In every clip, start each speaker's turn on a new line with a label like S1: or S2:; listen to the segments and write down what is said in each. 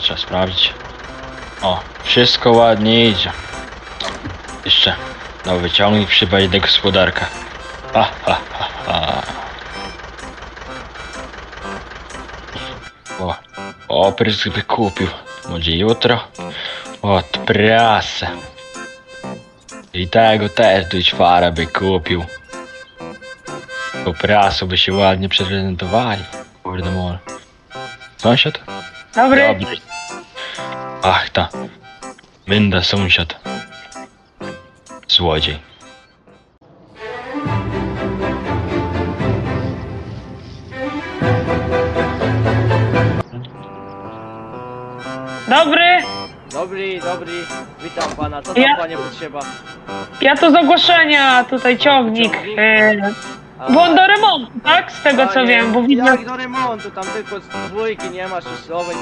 S1: sprawdzić. O, wszystko ładnie idzie. Jeszcze nowy ciągnik przybawić do gospodarka. Ha, ha, ha, ha. O, oprysk by kupił. Może jutro? Od prasę. I tego też do czwara by kupił. Po prasu by się ładnie prezentowali. Kurde mole. Sąsiad?
S2: Dobry.
S1: Dobry. Ach ta. Mynda sąsiad. Złodziej.
S2: Dobry.
S3: Dobry, dobry, witam pana, co tam
S2: Ja-
S3: panie potrzeba?
S2: Ja tu z ogłoszenia tutaj ciągnik. E, bo on do remontu, tak? Z tego co wiem, bo widzę.
S3: Jak do remontu, tam tylko z dwójki nie ma szyslowej,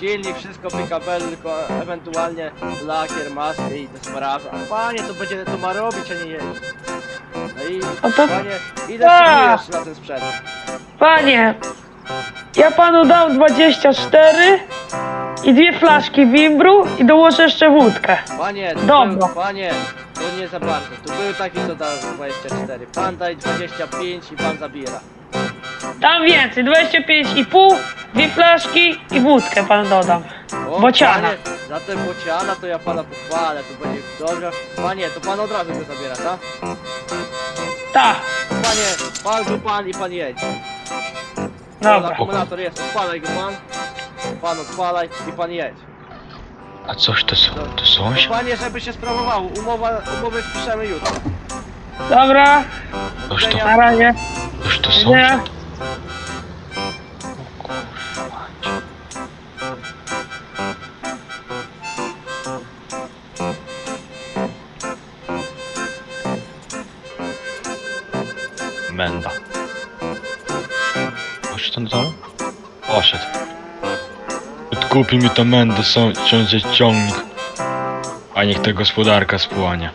S3: silnik, wszystko PKB, tylko ewentualnie lakier, maskę i te sprawy. A panie, to będzie, to ma robić, a nie jeździć. No i
S2: No to-
S3: panie, ile
S2: A!
S3: szykujesz na ten sprzęt?
S2: Panie, ja panu dam 24 i dwie flaszki wimbru i dołożę jeszcze wódkę.
S3: Panie, to
S2: Dobra.
S3: był, panie, to nie za bardzo. Tu był taki, co dał 24. Pan daj 25 i pan zabiera.
S2: Dam więcej, 25,5, dwie flaszki i wódkę panu dodam.
S3: O,
S2: Bociana.
S3: Panie, za te bociana to ja pana pochwalę, to będzie dobrze. Panie, to pan od razu go zabiera, tak?
S2: Tak,
S3: Panie, pan tu pan i pan jedź.
S2: dobra.
S3: Akumulator jest, odpalaj go pan. Pan odpalaj i pan jedź.
S1: A coś to są? To
S3: No,
S1: sąsiad?
S3: panie, żeby się sprawowało, umowa, umowę spiszemy jutro.
S2: Dobra,
S1: Toż to,
S2: na razie.
S1: toż to
S2: Nie.
S1: sąsiad? O kurwa mać. Menda. Poszedł tam dalej? Poszedł. Odkupi mi to mędę, są ciągnik. A niech to gospodarka spłania.